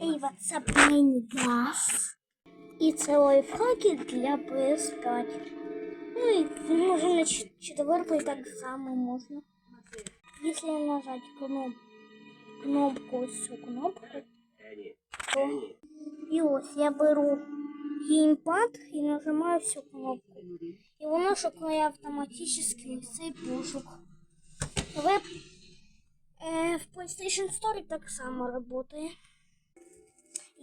Ей, WhatsApp мені gas. І це лайфхаки для PS5. Ну і може на ч- четвертий так само можна. Якщо нажати кноп... кнопку, ось цю кнопку, то і ось я беру геймпад і нажимаю всю кнопку. І воно шукає автоматично ось цей пошук. Веб э, в PlayStation Store так само работает.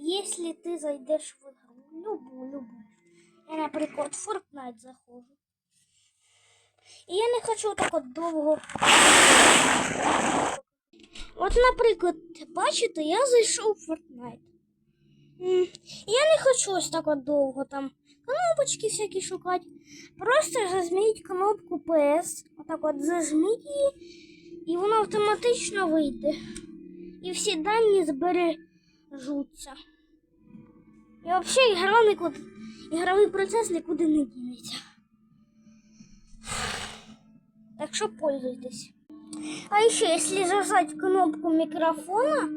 Если ты зайдешь в игру, любую, любую. Я, наприклад, в Fortnite заходжу. І я не хочу так от довго. От, наприклад, бачите, я зайшов в Fortnite. Я не хочу ось так от довго там кнопочки всякі шукати. Просто зажміть кнопку PS. Отак от зажміть її, і воно автоматично вийде. І всі дані збережуться. І взагалі ігра нікуди, ігровий процес нікуди не дінеться. Так що пользуйтесь. А еще, если зажать кнопку микрофона,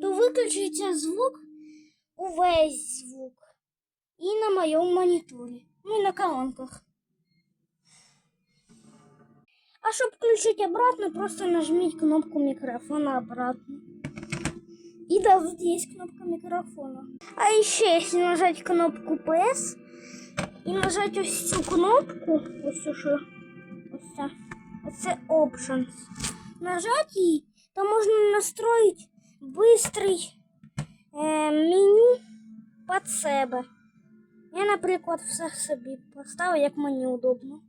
то выключится звук, увесь звук. И на моем мониторе, ну и на колонках. А чтобы включить обратно, просто нажмите кнопку микрофона обратно. И да, вот есть кнопка микрофона. А еще, если нажать кнопку PS и нажать ось цю кнопку, ось цю що, ось ця, ось це Options, нажать її, то можна настроїти быстрий е, меню під себе. Я, наприклад, все собі поставив, як мені удобно.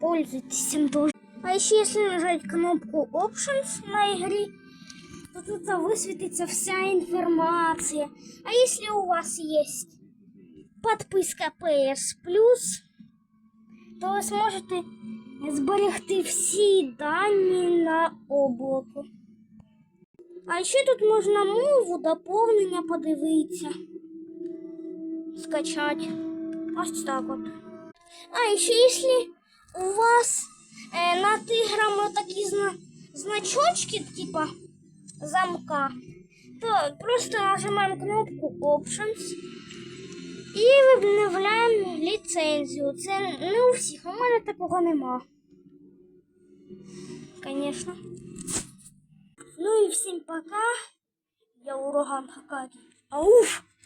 Пользуйтесь им тоже. А еще если нажать кнопку Options на игре, то тут высветится вся информация. А если у вас есть подписка PS Plus, то ви зможете зберегти всі дані на облако. А ще тут можна мову, доповнення подивитися, скачати. Ось так от. А ще якщо у вас над іграми такі зна значочки, типа замка, то просто нажимаємо кнопку Options і обновляємо ліцензію. Це не у всіх, у мене такого нема. Конечно. Ну і всім пока. Я ураган Хакагі. Ауф!